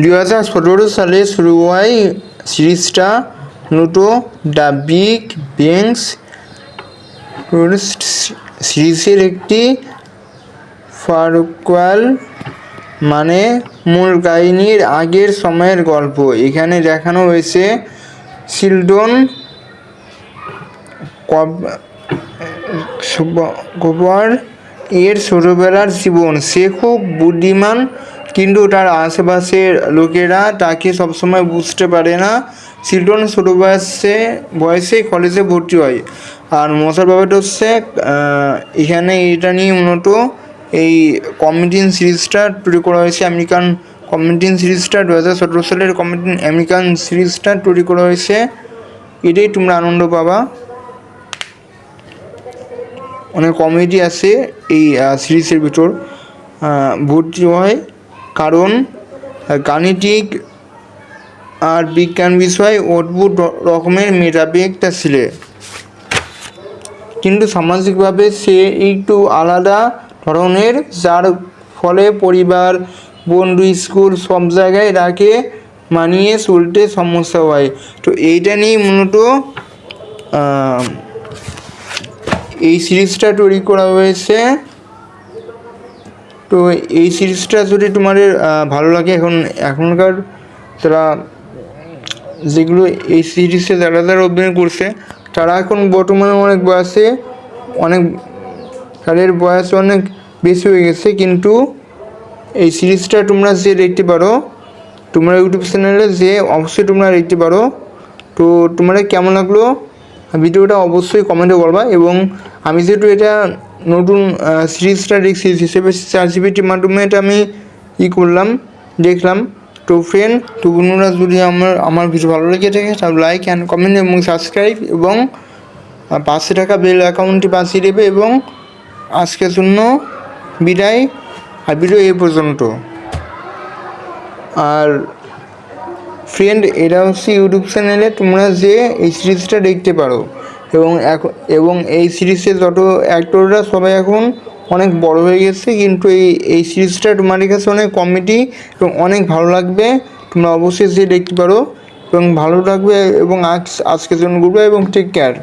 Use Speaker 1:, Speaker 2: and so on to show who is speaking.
Speaker 1: দু হাজার সতেরো সালে শুরু হয় সিরিজটা। নোটো দ্য বিগ ব্যাংস সিরিজের একটি ফারকোয়াল মানে মূল কাহিনীর আগের সময়ের গল্প। এখানে দেখানো হয়েছে সিলডন কপার এর ছোটোবেলার জীবন। সে খুব বুদ্ধিমান কিন্তু তার আশেপাশের লোকেরা তাকে সবসময় বুঝতে পারে না। সিলটন ছোটো বয়সে বয়সে কলেজে ভর্তি হয়। আর মশার ব্যাপারটা হচ্ছে এখানে এটা নিয়ে মূলত এই কমেডিন সিরিজটা তৈরি করা হয়েছে। আমেরিকান কমেডিন সিরিজটা দু হাজার সতেরো সালের কমেডিন আমেরিকান সিরিজটা তৈরি করা হয়েছে। এটাই তোমরা আনন্দ পাবা। অনেক কমেডি আছে এই সিরিজের ভিতর। ভর্তি হয়। কারণ গাণিতিক আর বিজ্ঞান বিষয় অদ্ভুত রকমের মেধাবী একটা ছেলে। কিন্তু সামাজিকভাবে সে একটু আলাদা ধরনের, যার ফলে পরিবার, বন্ধু, স্কুল সব জায়গায় তাকে মানিয়ে চলতে সমস্যা হয়। তো এইটা নিয়েই মূলত এই সিরিজটা তৈরি করা হয়েছে। তো এই সিরিজটা যদি তোমাদের আহ, ভালো লাগে এখন এখনকার তারা যেগুলো এই সিরিজে যারা যারা অভিনয় করছে তারা এখন বর্তমানে অনেক বয়সে অনেক তাদের বয়স অনেক বেশি হয়ে গেছে কিন্তু এই সিরিজটা তোমরা যে দেখতে পারো তোমরা ইউটিউব চ্যানেলে যে অবশ্যই তোমরা দেখতে পারো। তো তোমরা কেমন লাগল? ভিডিওটা অবশ্যই কমেন্টে বলবা এবং আমি যেহেতু এটা নতুন সিরিজটা দেখছি হিসেবে চার জিবিটির মাধ্যমে এটা আমি ই করলাম, দেখলাম। তো ফ্রেন্ড তো বন্ধুরা, যদি আমার আমার ভিডিও ভালো লেগে থাকে, তাহলে লাইক অ্যান্ড কমেন্ট এবং সাবস্ক্রাইব এবং পাশে থাকা বেল অ্যাকাউন্টটি বাঁচিয়ে দেবে এবং আজকের জন্য বিদায়। আর ভিডিও এই পর্যন্ত। আর ফ্রেন্ড এটা হচ্ছে ইউটিউব চ্যানেলে তোমরা যে এই সিরিজটা দেখতে পারো। এবং এখন, এবং এই সিরিজে যত অ্যাক্টররা সবাই এখন অনেক বড় হয়ে গেছে, কিন্তু এই এই সিরিজটা তোমাদের কাছে অনেক কমেডি এবং অনেক ভালো লাগবে। তোমরা অবশ্যই যে দেখতে পারো এবং ভালো লাগবে এবং আজ, আজকের জন্য গুড এবং টেক কেয়ার